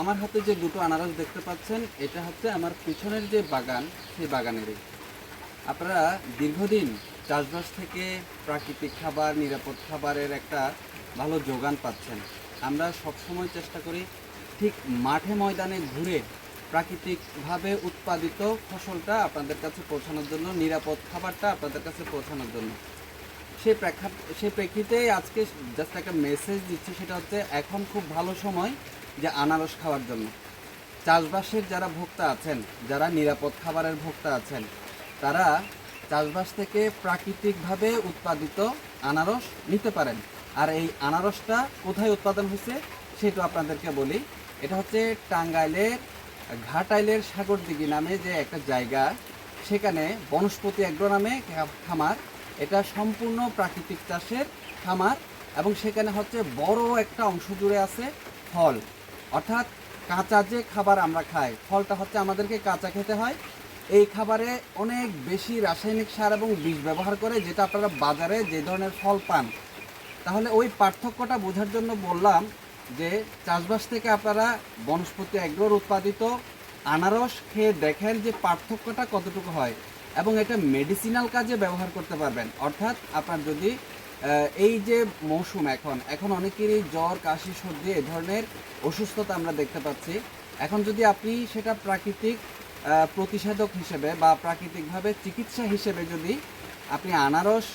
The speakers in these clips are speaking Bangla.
আমার হাতে যে দুটো আনারস দেখতে পাচ্ছেন, এটা হচ্ছে আমার পিছনের যে বাগান, সেই বাগানেরই। আপনারা দীর্ঘদিন চাষবাস থেকে প্রাকৃতিক খাবার, নিরাপদ খাবারের একটা ভালো যোগান পাচ্ছেন। আমরা সবসময় চেষ্টা করি ঠিক মাঠে ময়দানে ঘুরে প্রাকৃতিকভাবে উৎপাদিত ফসলটা আপনাদের কাছে পৌঁছানোর জন্য, নিরাপদ খাবারটা আপনাদের কাছে পৌঁছানোর জন্য। সেই প্রেক্ষা সেই প্রেক্ষিতে আজকে জাস্ট একটা মেসেজ দিচ্ছি, সেটা হচ্ছে এখন খুব ভালো সময়। যে আনারস খাওয়ার জন্য। চাষবাসের যারা ভোক্তা আছেন, যারা নিরাপদ খাবারের ভোক্তা আছেন, তারা চাষবাস থেকে প্রাকৃতিকভাবে উৎপাদিত আনারস নিতে পারেন। আর এই আনারসটা কোথায় উৎপাদন হয়েছে, সেটা আপনাদেরকে বলি। এটা হচ্ছে টাঙ্গাইলের ঘাটাইলের সাগরদিঘি নামে যে একটা জায়গা, সেখানে বনস্পতি এগ্রো নামে খামার। এটা সম্পূর্ণ প্রাকৃতিক চাষের খামার এবং সেখানে হচ্ছে বড় একটা অংশ জুড়ে আছে ফল। অর্থাৎ কাঁচা যে খাবার আমরা খাই, ফলটা হচ্ছে আমাদেরকে কাঁচা খেতে হয়। এই খাবারে অনেক বেশি রাসায়নিক সার এবং বিষ ব্যবহার করে, যেটা আপনারা বাজারে যে ধরনের ফল পান। তাহলে ওই পার্থক্যটা বোঝার জন্য বললাম যে, চাষবাস থেকে আপনারা বনস্পতি এগ্রোর উৎপাদিত আনারস খেয়ে দেখেন যে পার্থক্যটা কতটুকু হয় এবং এটা মেডিসিনাল কাজে ব্যবহার করতে পারবেন। অর্থাৎ আপনার যদি এই যে মৌসুম এখন এখন অনেকেরই জ্বর, কাশি, সর্দি এ ধরনের অসুস্থতা আমরা দেখতে পাচ্ছি। এখন যদি আপনি সেটা প্রাকৃতিক প্রতিষেধক হিসেবে বা প্রাকৃতিকভাবে চিকিৎসা হিসেবে যদি আপনি আনারস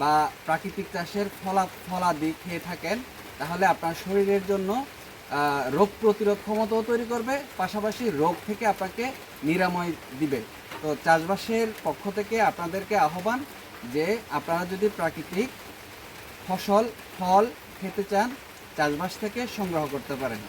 বা প্রাকৃতিক চাষের ফলা, ফলাদি খেয়ে থাকেন, তাহলে আপনার শরীরের জন্য রোগ প্রতিরোধ ক্ষমতাও তৈরি করবে, পাশাপাশি রোগ থেকে আপনাকে নিরাময় দিবে। তো চাষবাসের পক্ষ থেকে আপনাদেরকে আহ্বান যে আপনারা যদি প্রাকৃতিক ফসল ফল খেতে চান চাষবাস থেকে সংগ্রহ করতে পারেন।